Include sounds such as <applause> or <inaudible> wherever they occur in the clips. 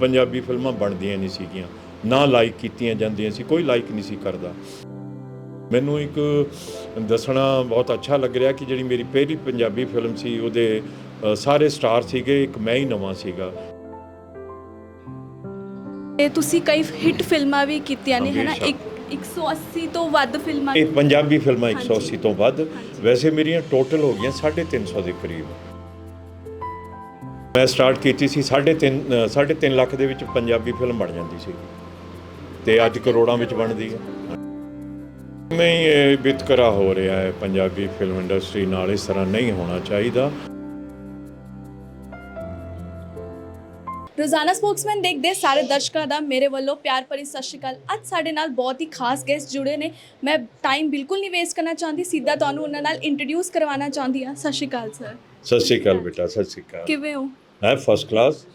ਪੰਜਾਬੀ ਫਿਲਮਾਂ ਬਣਦੀਆਂ ਨਹੀਂ ਸੀਗੀਆਂ ਨਾ ਲਾਈਕ ਕੀਤੀਆਂ ਜਾਂਦੀਆਂ ਸੀ ਕੋਈ ਲਾਈਕ ਨਹੀਂ ਸੀ ਕਰਦਾ ਮੈਨੂੰ ਇੱਕ ਦੱਸਣਾ ਬਹੁਤ ਅੱਛਾ ਲੱਗ ਰਿਹਾ ਕਿ ਜਿਹੜੀ ਮੇਰੀ ਪਹਿਲੀ ਪੰਜਾਬੀ ਫਿਲਮ ਸੀ ਉਹਦੇ ਸਾਰੇ ਸਟਾਰ ਸੀਗੇ ਇੱਕ ਮੈਂ ਹੀ ਨਵਾਂ ਸੀਗਾ ਤੇ ਤੁਸੀਂ ਕਈ ਹਿੱਟ ਫਿਲਮਾਂ ਵੀ ਕੀਤੀਆਂ ਨੇ ਹੈਨਾ। ਇੱਕ 180 ਤੋਂ ਵੱਧ ਫਿਲਮਾਂ ਇਹ ਪੰਜਾਬੀ ਫਿਲਮਾਂ 180 ਹਾਂਜੀ। ਤੋਂ ਵੱਧ। ਵੈਸੇ ਮੇਰੀਆਂ ਟੋਟਲ ਹੋ ਗਈਆਂ 350 ਦੇ ਕਰੀਬ ਮੈਂ ਸਟਾਰਟ ਕੀਤੀ ਸੀ 3.5 3.5 ਲੱਖ ਦੇ ਵਿੱਚ ਪੰਜਾਬੀ ਫਿਲਮ ਬਣ ਜਾਂਦੀ ਸੀ। ਤੇ ਅੱਜ ਕਰੋੜਾਂ ਵਿੱਚ ਬਣਦੀ ਹੈ। ਨਹੀਂ ਇਹ ਵਿਤਕਰਾ ਹੋ ਰਿਹਾ ਹੈ ਪੰਜਾਬੀ ਫਿਲਮ ਇੰਡਸਟਰੀ ਨਾਲ ਇਸ ਤਰ੍ਹਾਂ ਨਹੀਂ ਹੋਣਾ ਚਾਹੀਦਾ। ਰੋਜ਼ਾਨਾ ਸਪੋਕਸਮੈਨ ਦੇਖਦੇ ਸਾਰੇ ਦਰਸ਼ਕਾਂ ਦਾ ਮੇਰੇ ਵੱਲੋਂ ਪਿਆਰ ਭਰੀ ਸਤਿ ਸ਼੍ਰੀ ਅਕਾਲ। ਅੱਜ ਸਾਡੇ ਨਾਲ ਬਹੁਤ ਹੀ ਖਾਸ ਗੈਸਟ ਜੁੜੇ ਨੇ। ਮੈਂ ਟਾਈਮ ਬਿਲਕੁਲ ਨਹੀਂ ਵੇਸਟ ਕਰਨਾ ਚਾਹੁੰਦੀ ਸਿੱਧਾ ਤੁਹਾਨੂੰ ਉਹਨਾਂ ਨਾਲ ਇੰਟਰੋਡਿਊਸ ਕਰਵਾਉਣਾ ਚਾਹੁੰਦੀ ਹਾਂ। ਸਤਿ ਸ਼੍ਰੀ ਅਕਾਲ ਸਰ ਸਤਿ ਸ਼੍ਰੀ ਅਕਾਲ ਬੇਟਾ ਸਤਿ ਸ਼੍ਰੀ ਅਕਾਲ। ਕਿਵੇਂ ਹੋ? ਹੈ ਫਸਟ ਕਲਾਸ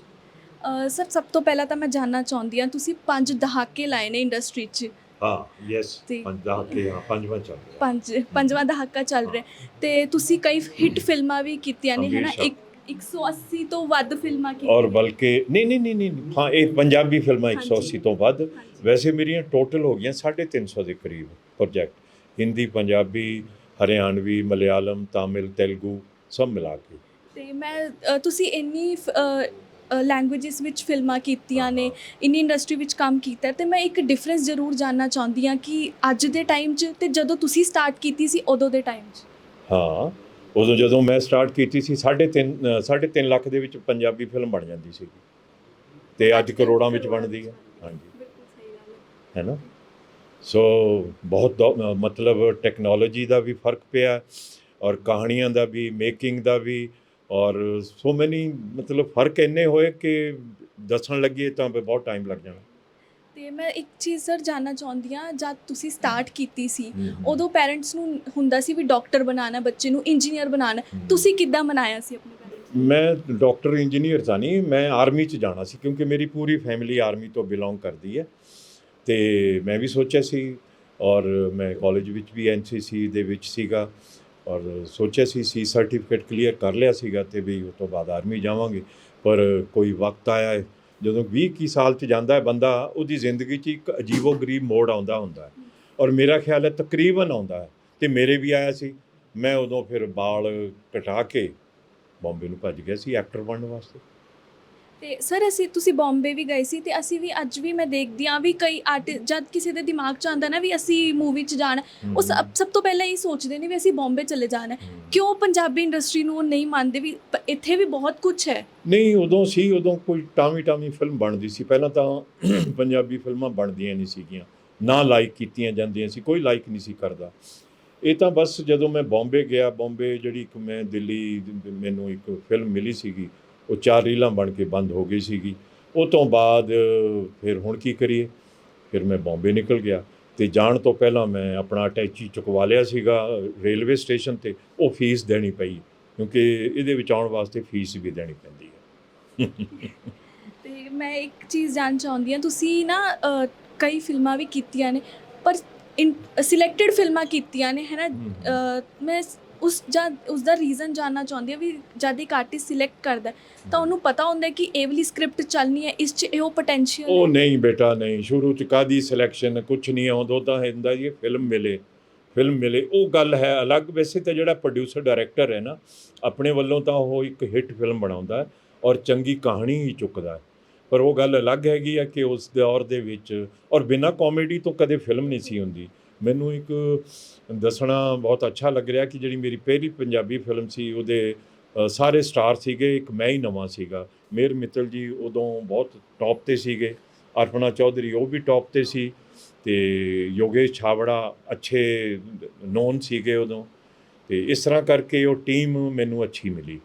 ਸਰ ਸਭ ਤੋਂ ਪਹਿਲਾਂ ਤਾਂ ਮੈਂ ਜਾਨਣਾ ਚਾਹੁੰਦੀ ਹਾਂ ਤੁਸੀਂ ਪੰਜ ਦਹਾਕੇ ਲਾਏ ਨੇ ਇੰਡਸਟਰੀ 'ਚ। ਹਾਂ ਯੈਸ ਜੀ। ਪੰਜ ਦਾ ਕੇ ਹਾਂ ਪੰਜਵਾਂ ਚੱਲ ਰਿਹਾ। ਪੰਜ ਪੰਜਵਾਂ ਦਹਾਕਾ ਚੱਲ ਰਿਹਾ। ਤੇ ਤੁਸੀਂ ਕਈ ਹਿੱਟ ਫਿਲਮਾਂ ਵੀ ਕੀਤੀਆਂ ਨੇ ਹੈਨਾ? ਹਮੇਸ਼ਾ। ਇੱਕ 180 ਤੋਂ ਵੱਧ ਫਿਲਮਾਂ ਕੀਤੀਆਂ। ਔਰ ਬਲਕਿ ਨਹੀਂ ਨਹੀਂ ਨਹੀਂ ਨਹੀਂ ਹਾਂ ਇਹ ਪੰਜਾਬੀ ਫਿਲਮਾਂ 180 ਹਾਂਜੀ। ਤੋਂ ਵੱਧ। ਹਾਂਜੀ। ਵੈਸੇ ਮੇਰੀਆਂ ਟੋਟਲ ਹੋ ਗਈਆਂ 350 ਦੇ ਕਰੀਬ ਪ੍ਰੋਜੈਕਟ ਹਿੰਦੀ ਪੰਜਾਬੀ ਹਰਿਆਣਵੀ ਮਲਿਆਲਮ ਤਾਮਿਲ ਤੇਲਗੂ ਸਭ ਮਿਲਾ ਕੇ। ਤੇ ਮੈਂ ਤੁਸੀਂ ਇੰਨੀ ਲੈਂਗੁਏਜਸ ਵਿੱਚ ਫਿਲਮਾਂ ਕੀਤੀਆਂ ਨੇ ਇੰਨੀ ਇੰਡਸਟਰੀ ਵਿੱਚ ਕੰਮ ਕੀਤਾ ਤੇ ਮੈਂ ਇੱਕ ਡਿਫਰੈਂਸ ਜ਼ਰੂਰ ਜਾਨਣਾ ਚਾਹੁੰਦੀ ਹਾਂ ਕਿ ਅੱਜ ਦੇ ਟਾਈਮ 'ਚ ਤੇ ਜਦੋਂ ਤੁਸੀਂ ਸਟਾਰਟ ਕੀਤੀ ਸੀ ਉਦੋਂ ਦੇ ਟਾਈਮ 'ਚ। ਹਾਂ ਉਦੋਂ ਜਦੋਂ ਮੈਂ ਸਟਾਰਟ ਕੀਤੀ ਸੀ 3.5 3.5 ਲੱਖ ਦੇ ਵਿੱਚ ਪੰਜਾਬੀ ਫਿਲਮ ਬਣ ਜਾਂਦੀ ਸੀ ਤੇ ਅੱਜ ਕਰੋੜਾਂ ਵਿੱਚ ਬਣਦੀ ਹੈ। ਹਾਂਜੀ। ਬਿਲਕੁਲ ਸਹੀ ਗੱਲ ਹੈ। ਹੈ ਨਾ ਸੋ ਬਹੁਤ ਮਤਲਬ ਟੈਕਨੋਲੋਜੀ ਦਾ ਵੀ ਫ਼ਰਕ ਪਿਆ ਔਰ ਕਹਾਣੀਆਂ ਦਾ ਵੀ ਮੇਕਿੰਗ ਦਾ ਵੀ ਔਰ ਸੋ ਮੈਨੀ ਮਤਲਬ ਫ਼ਰਕ ਇੰਨੇ ਹੋਏ ਕਿ ਦੱਸਣ ਲੱਗੇ ਤਾਂ ਬਹੁਤ ਟਾਈਮ ਲੱਗ ਜਾਣਾ। ਤੇ ਮੈਂ ਇੱਕ ਚੀਜ਼ ਸਰ ਜਾਨਣਾ ਚਾਹੁੰਦੀ ਹਾਂ ਜਦ ਤੁਸੀਂ ਸਟਾਰਟ ਕੀਤੀ ਸੀ ਉਦੋਂ ਪੈਰੈਂਟਸ ਨੂੰ ਹੁੰਦਾ ਸੀ ਵੀ ਡਾਕਟਰ ਬਣਾਉਣਾ ਬੱਚੇ ਨੂੰ ਇੰਜੀਨੀਅਰ ਬਣਾਉਣਾ ਤੁਸੀਂ ਕਿੱਦਾਂ ਮਨਾਇਆ ਸੀ ਆਪਣੇ ਮੈਂ ਡਾਕਟਰ ਇੰਜੀਨੀਅਰ ਤਾਂ ਨਹੀਂ ਮੈਂ ਆਰਮੀ 'ਚ ਜਾਣਾ ਸੀ ਕਿਉਂਕਿ ਮੇਰੀ ਪੂਰੀ ਫੈਮਿਲੀ ਆਰਮੀ ਤੋਂ ਬਿਲੋਂਗ ਕਰਦੀ ਹੈ। ਤੇ ਮੈਂ ਵੀ ਸੋਚਿਆ ਸੀ ਔਰ ਮੈਂ ਕਾਲਜ ਵਿੱਚ ਵੀ ਐਨਸੀਸੀ ਦੇ ਵਿੱਚ ਸੀਗਾ। ਔਰ ਸੋਚਿਆ ਸੀ ਸੀ ਸਰਟੀਫਿਕੇਟ ਕਲੀਅਰ ਕਰ ਲਿਆ ਸੀਗਾ ਤੇ ਵੀ ਉਸ ਤੋਂ ਬਾਅਦ ਆਰਮੀ ਜਾਵਾਂਗੇ। ਪਰ ਕੋਈ ਵਕਤ ਆਇਆ ਹੈ, ਜਦੋਂ 20 ਕੀ ਸਾਲ 'ਚ ਜਾਂਦਾ ਹੈ ਬੰਦਾ, ਉਹਦੀ ਜ਼ਿੰਦਗੀ 'ਚ ਇੱਕ ਅਜੀਬੋ ਗਰੀਬ ਮੋੜ ਆਉਂਦਾ ਹੁੰਦਾ ਹੈ। ਔਰ ਮੇਰਾ ਖਿਆਲ ਹੈ ਤਕਰੀਬਨ ਆਉਂਦਾ ਹੈ ਤੇ ਮੇਰੇ ਵੀ ਆਇਆ ਸੀ। ਮੈਂ ਉਦੋਂ ਫਿਰ ਬਾਲ ਕਟਾ ਕੇ ਬੰਬੇ ਨੂੰ ਭੱਜ ਗਿਆ ਸੀ ਐਕਟਰ ਬਣਨ ਵਾਸਤੇ। ਤੇ ਸਰ ਅਸੀਂ ਤੁਸੀਂ ਬੰਬੇ ਵੀ ਗਏ ਸੀ ਤੇ ਅਸੀਂ ਵੀ ਅੱਜ ਵੀ ਮੈਂ ਦੇਖਦੀ ਹਾਂ ਵੀ ਕਈ ਆਰਟ ਜਦ ਕਿਸੇ ਦੇ ਦਿਮਾਗ 'ਚ ਆਉਂਦਾ ਨਾ ਵੀ ਅਸੀਂ ਮੂਵੀ 'ਚ ਜਾਣਾ ਉਹ ਸਭ ਸਭ ਤੋਂ ਪਹਿਲਾਂ ਇਹ ਸੋਚਦੇ ਨੇ ਵੀ ਅਸੀਂ ਬੰਬੇ ਚਲੇ ਜਾਣਾ। ਕਿਉਂ ਪੰਜਾਬੀ ਇੰਡਸਟਰੀ ਨੂੰ ਉਹ ਨਹੀਂ ਮੰਨਦੇ ਵੀ ਪ- ਇੱਥੇ ਵੀ ਬਹੁਤ ਕੁਝ ਹੈ? ਨਹੀਂ ਉਦੋਂ ਸੀ ਉਦੋਂ ਕੋਈ ਟਾਮੀ ਟਾਮੀ ਫਿਲਮ ਬਣਦੀ ਸੀ। ਪਹਿਲਾਂ ਤਾਂ <clears throat> ਪੰਜਾਬੀ ਫਿਲਮਾਂ ਬਣਦੀਆਂ ਨਹੀਂ ਸੀਗੀਆਂ। ਨਾ ਲਾਈਕ ਕੀਤੀਆਂ ਜਾਂਦੀਆਂ ਸੀ ਕੋਈ ਲਾਈਕ ਨਹੀਂ ਸੀ ਕਰਦਾ। ਇਹ ਤਾਂ ਬਸ ਜਦੋਂ ਮੈਂ ਬੰਬੇ ਗਿਆ ਬੰਬੇ ਜਿਹੜੀ ਇੱਕ ਮੈਂ ਦਿੱਲੀ ਮੈਨੂੰ ਇੱਕ ਫਿਲਮ ਮਿਲੀ ਸੀਗੀ ਉਹ ਚਾਰ ਰੀਲਾਂ ਬਣ ਕੇ ਬੰਦ ਹੋ ਗਈ ਸੀਗੀ। ਉਹ ਤੋਂ ਬਾਅਦ, ਫਿਰ ਹੁਣ ਕੀ ਕਰੀਏ? ਫਿਰ ਮੈਂ ਬੰਬੇ ਨਿਕਲ ਗਿਆ ਤੇ ਜਾਣ ਤੋਂ ਪਹਿਲਾਂ ਮੈਂ ਆਪਣਾ ਅਟੈਚੀ ਚੁਕਵਾ ਲਿਆ ਸੀਗਾ ਰੇਲਵੇ ਸਟੇਸ਼ਨ ਤੇ। ਉਹ ਫੀਸ ਦੇਣੀ ਪਈ, ਕਿਉਂਕਿ ਇਹਦੇ ਵਿੱਚ ਆਉਣ ਵਾਸਤੇ ਫੀਸ ਵੀ ਦੇਣੀ ਪੈਂਦੀ ਹੈ। ਤੇ ਮੈਂ ਇੱਕ ਚੀਜ਼ ਜਾਣ ਚਾਹੁੰਦੀ ਹਾਂ, ਤੁਸੀਂ ਨਾ ਕਈ ਫਿਲਮਾਂ ਵੀ ਕੀਤੀਆਂ ਨੇ, ਪਰ ਸਿਲੈਕਟਡ ਫਿਲਮਾਂ ਕੀਤੀਆਂ ਨੇ ਹੈ ਨਾ ਮੈਂ ਉਸ ਜਦ ਉਸ ਦਾ ਰੀਜ਼ਨ ਜਾਨਣਾ ਚਾਹੁੰਦੀ ਹਾਂ ਵੀ ਜਦ ਇੱਕ ਆਰਟਿਸਟ ਸਿਲੈਕਟ ਕਰਦਾ ਤਾਂ ਉਹਨੂੰ ਪਤਾ ਹੁੰਦਾ ਕਿ ਇਹ ਵਾਲੀ ਸਕ੍ਰਿਪਟ ਚੱਲਣੀ ਹੈ ਇਸ 'ਚ ਇਹੋ ਪੋਟੈਂਸ਼ੀਅਲ ਉਹ ਨਹੀਂ ਬੇਟਾ ਨਹੀਂ ਸ਼ੁਰੂ ਚ ਕਾਦੀ ਸਿਲੈਕਸ਼ਨ ਕੁਝ ਨਹੀਂ ਆਉਂਦਾ ਤਾਂ ਹੁੰਦਾ ਜੀ ਫਿਲਮ ਮਿਲੇ ਫਿਲਮ ਮਿਲੇ। ਉਹ ਗੱਲ ਹੈ ਅਲੱਗ ਵੈਸੇ ਤਾਂ ਜਿਹੜਾ ਪ੍ਰੋਡਿਊਸਰ ਡਾਇਰੈਕਟਰ ਹੈ ਨਾ ਆਪਣੇ ਵੱਲੋਂ ਤਾਂ ਉਹ ਇੱਕ ਹਿੱਟ ਫਿਲਮ ਬਣਾਉਂਦਾ ਔਰ ਚੰਗੀ ਕਹਾਣੀ ਹੀ ਚੁੱਕਦਾ ਹੈ। ਪਰ ਉਹ ਗੱਲ ਅਲੱਗ ਹੈਗੀ ਆ ਕਿ ਉਸ ਦੌਰ ਦੇ ਵਿੱਚ ਔਰ ਬਿਨਾਂ ਕਾਮੇਡੀ ਤੋਂ ਕਦੇ ਫਿਲਮ ਨਹੀਂ ਸੀ ਹੁੰਦੀ। ਮੈਨੂੰ ਇੱਕ ਦੱਸਣਾ ਬਹੁਤ ਅੱਛਾ ਲੱਗ ਰਿਹਾ ਕਿ ਜਿਹੜੀ ਮੇਰੀ ਪਹਿਲੀ ਪੰਜਾਬੀ ਫਿਲਮ ਸੀ, ਉਹਦੇ ਸਾਰੇ ਸਟਾਰ ਸੀਗੇ, ਇੱਕ ਮੈਂ ਹੀ ਨਵਾਂ ਸੀਗਾ। ਮੇਰ ਮਿੱਤਲ ਜੀ ਉਦੋਂ ਬਹੁਤ ਟੌਪ ਤੇ ਸੀਗੇ ਅਰਪਣਾ ਚੌਧਰੀ ਉਹ ਵੀ ਟੌਪ ਤੇ ਸੀ ਤੇ ਯੋਗੇਸ਼ ਛਾਵੜਾ ਅੱਛੇ ਨੋਨ ਸੀਗੇ ਉਦੋਂ ਤੇ ਇਸ ਤਰ੍ਹਾਂ ਕਰਕੇ ਉਹ ਟੀਮ ਮੈਨੂੰ ਅੱਛੀ ਮਿਲੀ।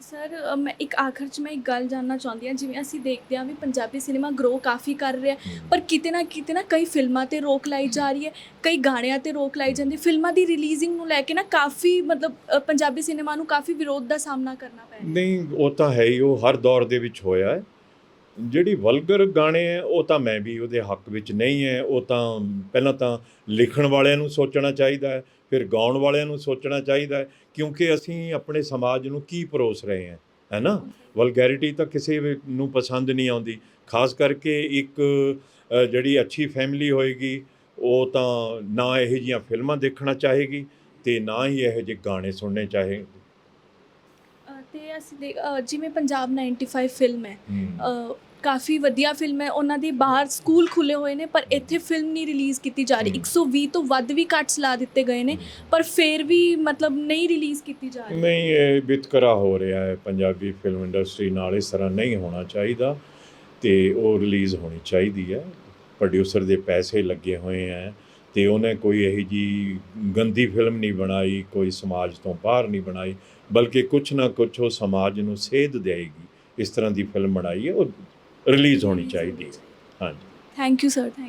ਸਰ ਅ, ਮੈਂ ਇੱਕ ਆਖਰ 'ਚ ਮੈਂ ਇੱਕ ਗੱਲ ਜਾਨਣਾ ਚਾਹੁੰਦੀ ਹਾਂ ਜਿਵੇਂ ਅਸੀਂ ਦੇਖਦੇ ਹਾਂ ਵੀ ਪੰਜਾਬੀ ਸਿਨੇਮਾ ਗਰੋ ਕਾਫੀ ਕਰ ਰਿਹਾ ਪਰ ਕਿਤੇ ਨਾ ਕਿਤੇ ਨਾ ਕਈ ਫਿਲਮਾਂ ਤੇ ਰੋਕ ਲਾਈ ਜਾ ਰਹੀ ਹੈ ਕਈ ਗਾਣਿਆਂ ਤੇ ਰੋਕ ਲਾਈ ਜਾਂਦੀ ਫਿਲਮਾਂ ਦੀ ਰਿਲੀਜ਼ਿੰਗ ਨੂੰ ਲੈ ਕੇ ਨਾ ਕਾਫੀ ਮਤਲਬ ਅ, ਪੰਜਾਬੀ ਸਿਨੇਮਾ ਨੂੰ ਕਾਫੀ ਵਿਰੋਧ ਦਾ ਸਾਹਮਣਾ ਕਰਨਾ ਪੈ ਰਿਹਾ ਨਹੀਂ ਉਹ ਤਾਂ ਹੈ ਹੀ ਉਹ ਹਰ ਦੌਰ ਦੇ ਵਿੱਚ ਹੋਇਆ ਹੈ। ਜਿਹੜੀ ਵਲਗਰ ਗਾਣੇ ਹੈ ਉਹ ਤਾਂ ਮੈਂ ਵੀ ਉਹਦੇ ਹੱਕ ਵਿੱਚ ਨਹੀਂ ਹੈ। ਉਹ ਤਾਂ ਪਹਿਲਾਂ ਤਾਂ ਲਿਖਣ ਵਾਲਿਆਂ ਨੂੰ ਸੋਚਣਾ ਚਾਹੀਦਾ ਹੈ ਫਿਰ ਗਾਉਣ ਵਾਲਿਆਂ ਨੂੰ ਸੋਚਣਾ ਚਾਹੀਦਾ ਹੈ ਕਿਉਂਕਿ ਅਸੀਂ ਆਪਣੇ ਸਮਾਜ ਨੂੰ ਕੀ ਪਰੋਸ ਰਹੇ ਹਾਂ ਹੈ ਨਾ? ਵਲਗੈਰਿਟੀ ਤਾਂ ਕਿਸੇ ਨੂੰ ਪਸੰਦ ਨਹੀਂ ਆਉਂਦੀ। ਖਾਸ ਕਰਕੇ ਇੱਕ ਜਿਹੜੀ ਅੱਛੀ ਫੈਮਿਲੀ ਹੋਏਗੀ ਉਹ ਤਾਂ ਨਾ ਇਹੋ ਜਿਹੀਆਂ ਫਿਲਮਾਂ ਦੇਖਣਾ ਚਾਹੇਗੀ ਤੇ ਨਾ ਹੀ ਇਹੋ ਜਿਹੇ ਗਾਣੇ ਸੁਣਨੇ ਚਾਹੇ ਤੇ ਅਸੀਂ ਜਿਵੇਂ ਪੰਜਾਬ 95 ਫਿਲਮ ਹੈ ਕਾਫੀ ਵਧੀਆ ਫਿਲਮ ਹੈ। ਉਹਨਾਂ ਦੇ ਬਾਹਰ ਸਕੂਲ ਖੁੱਲੇ ਹੋਏ ਨੇ ਪਰ ਇੱਥੇ ਫਿਲਮ ਨਹੀਂ ਰਿਲੀਜ਼ ਕੀਤੀ ਜਾ ਰਹੀ। ਹਮ। 120 ਤੋਂ ਵੱਧ ਵੀ ਕੱਟਸ ਲਾ ਦਿੱਤੇ ਗਏ ਨੇ ਪਰ ਫਿਰ ਵੀ ਮਤਲਬ ਨਹੀਂ ਰਿਲੀਜ਼ ਕੀਤੀ ਜਾ ਰਹੀ। ਨਹੀਂ ਇਹ ਵਿਤਕਰਾ ਹੋ ਰਿਹਾ ਹੈ। ਪੰਜਾਬੀ ਫਿਲਮ ਇੰਡਸਟਰੀ ਨਾਲ ਇਸ ਤਰ੍ਹਾਂ ਨਹੀਂ ਹੋਣਾ ਚਾਹੀਦਾ ਤੇ ਉਹ ਰਿਲੀਜ਼ ਹੋਣੀ ਚਾਹੀਦੀ ਹੈ। ਪ੍ਰੋਡਿਊਸਰ ਦੇ ਪੈਸੇ ਲੱਗੇ ਹੋਏ ਹੈ ਤੇ ਉਹਨੇ ਕੋਈ ਇਹੋ ਜੀ ਗੰਦੀ ਫਿਲਮ ਨਹੀਂ ਬਣਾਈ ਕੋਈ ਸਮਾਜ ਤੋਂ ਬਾਹਰ ਨਹੀਂ ਬਣਾਈ ਬਲਕਿ ਕੁਛ ਨਾ ਕੁਛ ਉਹ ਸਮਾਜ ਨੂੰ ਸੇਧ ਦੇਏਗੀ ਇਸ ਤਰ੍ਹਾਂ ਦੀ ਫਿਲਮ ਬਣਾਈ ਹੈ। ਉਹ ਰਿਲੀਜ਼ ਹੋਣੀ ਚਾਹੀਦੀ ਹੈ। ਹਾਂਜੀ। Thank you sir thank